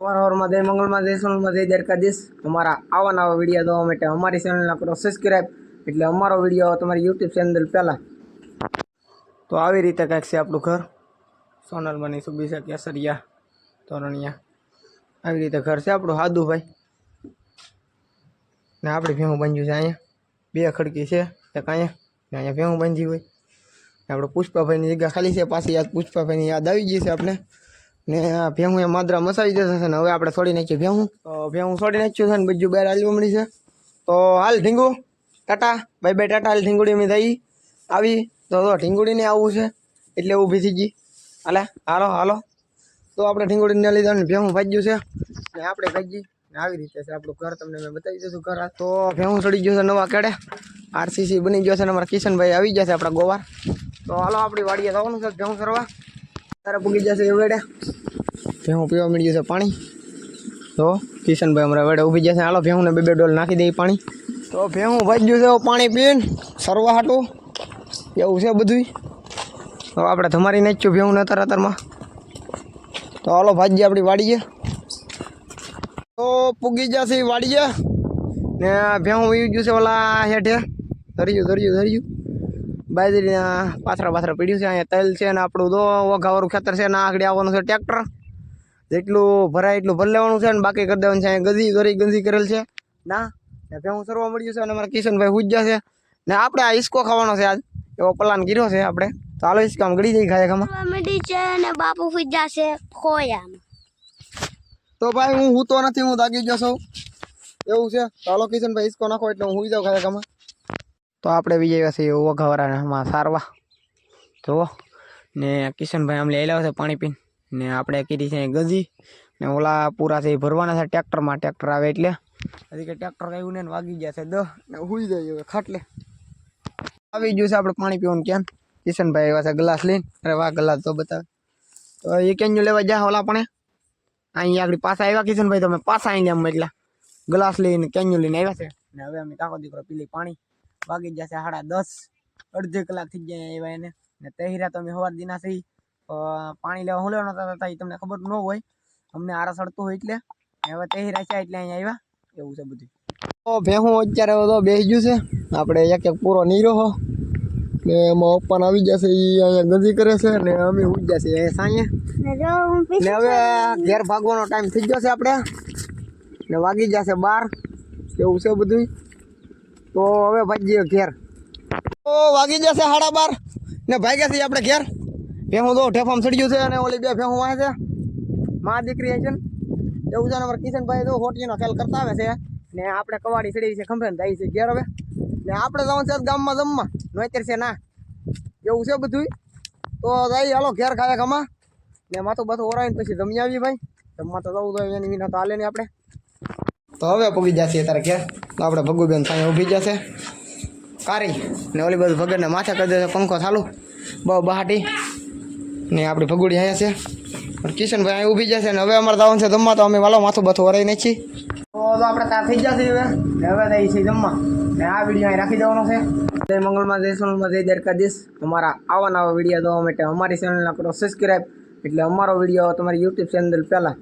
સવારમાં જય મંગળમાં જય સોનલમાં જય દ્વારકાધીશ અમારા આવા નવા વીડિયો જોવા માટે અમારી ચેનલને કરો સબસ્ક્રાઈબ એટલે અમારો વીડિયો તમારી યુટ્યુબ ચેનલ પહેલાં તો આવી રીતે કાંઈક છે આપણું ઘર સોનલમાંની સુબીસા કેસરિયા તોરણિયા આવી રીતે ઘર છે આપણું હાદુ ભાઈ ને આપણે ભેહું બાંધ્યું છે અહીંયા બે ખડકી છે એક અહીંયા ને અહીંયા ભેહું બાંધી હોય ને આપણે પુષ્પાભાઈની જગ્યા ખાલી છે પાછી યાદ પુષ્પાભાઈની યાદ આવી ગઈ છે આપણે ને ભેહું એ માદરા જશે છે ને, હવે આપણે છોડી નાખીએ ભેહું. તો ભેહું છોડી નાખ્યું છે ને, બીજું બહાર હાલવા મળી છે. તો હાલ ઢીંગુ, ટાટા, બાય બાય ટાટા, હાલ ઢીંગુડી મેં થઈ. આવી, તો તો ઢીંગુડીને આવવું છે, એટલે ઊભી થઈ ગઈ. હાલે, હાલો હાલો. તો આપણે ઢીંગુડીને લીધા ને, ભેહું ભાગ્યું છે. ને આપણે ભાગી. આવી રીતે છે આપણું ઘર, તમને મેં બતાવી દઈશું ઘર. તો ભેહું ચડી ગયું છે નવા કેડે. આરસીસી બની ગયો છે ને અમારા કિશનભાઈ, આવી ગયા છે આપણા ગોવાર. તો હાલો, આપણી વાડીએ જવાનું છે ભેહું કરવા તારે પૂગી જશે વેડે ભેહું પીવા મળી છે પાણી. તો કિશનભાઈ અમારા વેડે ઊભી જશે. હાલો, ભેહુંને બે બે ડોલ નાખી દઈએ પાણી. તો ભેહું ભાગ્યું છે પાણી પીને સરવા હાટું. એવું છે બધું તો આપણે તમારી નાચ્યું ભેહું ને અત્યારે અત્યારમાં. તો હાલો ભાજી આપણી વાડીએ. તો પૂગી જશે વાડીએ. ને ભેહું વી ગયું છે ઓલા હેઠે. ધર્યું ધર્યું ધર્યું બાજરીના પાથરા પાથરા પીડ્યું છે અહીંયા તલ છે ને આપણું દો ઓઘાવાળું ખેતર છે ને આગળ આવવાનું છે ટ્રેક્ટર. જેટલું ભરાય એટલું ભરી લેવાનું છે ને બાકી કરી દેવાનું છે અહીંયા ગદી ગરી ગંજી કરેલ છે. ના ત્યાં ભેહું સરવા મળ્યું છે અને અમારા કિશનભાઈ હુજ્જા છે. ને આપણે આ ઈસકો ખાવાનો છે આજ. એવો પ્લાન કર્યો છે આપણે. તો હાલો આમ ગળી જઈ ખાય ખામાં. કોમેડી છે ને બાપુ ફૂજા છે ખોયામાં. તો ભાઈ હું હું તો નથી હું દાગી ગયો છું. એવું છે. તો હાલો કિશનભાઈ ઈસકો નાખો એટલે હું હુઈ જાઉં ખાય ખામાં. તો આપણે વિજય છીએ ઓઘાવાળામાં સારવા. જુઓ. ને કિશનભાઈ આમ લઈ આવ્યા છે પાણી પીને. ને આપણે કીધી છે ગજી. ને ઓલા પૂરા છે એ ભરવાના છે ટ્રેક્ટરમાં. ટ્રેક્ટર આવે એટલે. હજી કે ટ્રેક્ટર આવ્યું ને વાગી ગયા છે દહ. ને હુઈ જાય હવે ખાટલે. આવી ગયું છે આપણે પાણી પીવાનું ક્યાં? કિશનભાઈ આવ્યા છે ગ્લાસ લઈને. અરે વાહ, ગ્લાસ તો બતાવે. તો એ ક્યાં લેવા જા ઓલા પણ? અહીંયા આગળ પાછા આવ્યા કિશનભાઈ તમે. પાછા અહીં આમ એટલા. ગ્લાસ લઈને કેન્યુ લઈને આવ્યા છે? ને હવે અમે કાકો દીકરો પીલી પાણી. વાગી જશે સાડા દસ. અડધી કલાક થઈ ગયા આવ્યા એને. ને તહેરા તો અમે સવાર દીના થઈ પાણી લેવા હું લેવાનો હતા એ તમને ખબર ન હોય. અમને આરા અડતું હોય એટલે. હવે તહેરા છે એટલે અહીંયા આવ્યા. એવું છે બધું. તો ભેહું અત્યારે તો બેસી ગયું છે. આપણે એક એક પૂરો નીરો હો. ને એમાં પપ્પાને આવી જશે એ અહીંયા ગંજી કરે છે. ને અમે ઉઠ જશે સાંજે. ને જો ને હવે ઘેર ભાગવાનો ટાઈમ થઈ ગયો છે આપણે. ને વાગી જશે બાર. એવું છે બધું તો હવે ભાઈ ઘેર. તો વાગી જશે સાડા બાર ને ભાઈ ગયા છીએ આપણે ઘેર. ભેહું તો ઠેફામ ચડી ગયું છે અને ઓલી બે ભેહું વાંચે છે. મા દીકરી છે ને. એવું છે ને કિશનભાઈ તો હોટીનો ખેલ કરતા આવે છે. ને આપણે કવાડી ચડી છે, ખંભે જાય છે ઘેર હવે. ને આપણે જવાનું છે ગામમાં જમવા. નોતેર છે ના. એવું છે બધું તો જાય, હાલો, ઘેર ખાવે ખમા ને માથું બાથું ઓરાવીને પછી જમી આવી ભાઈ. જમવા તો જવું તો એની વિના તો હાલે નહીં આપણે. તો હવે પગી જશે તારે ઘેર. આપણે ભગુબેન સાંઈ ઊભી જશે. કારી ને ઓલી બધું ભગતને માથે કરી દેશે પંખો ચાલુ. બહુ બહાટી. ને આપણી ભગુડી અહીંયા છે. પણ કિશનભાઈ અહીં ઊભી જશે ને હવે અમારે જવાનું છે જમવા, તો અમે વાલો માથું બાથું વરાઈ નાખી. તો આપણે ત્યાં થઈ જશે હવે. હવે જઈએ છીએ જમવા. ને આ વીડિયો અહીં રાખી દેવાનો છે. જય મંગળમાં, જય સોનલમાં, જય દ્વારકાધીશ અમારા આવા નવા વીડિયો જોવા માટે અમારી ચેનલને કરો સબસ્ક્રાઈબ એટલે અમારો વીડિયો તમારી યુટ્યુબ ચેનલ પહેલાં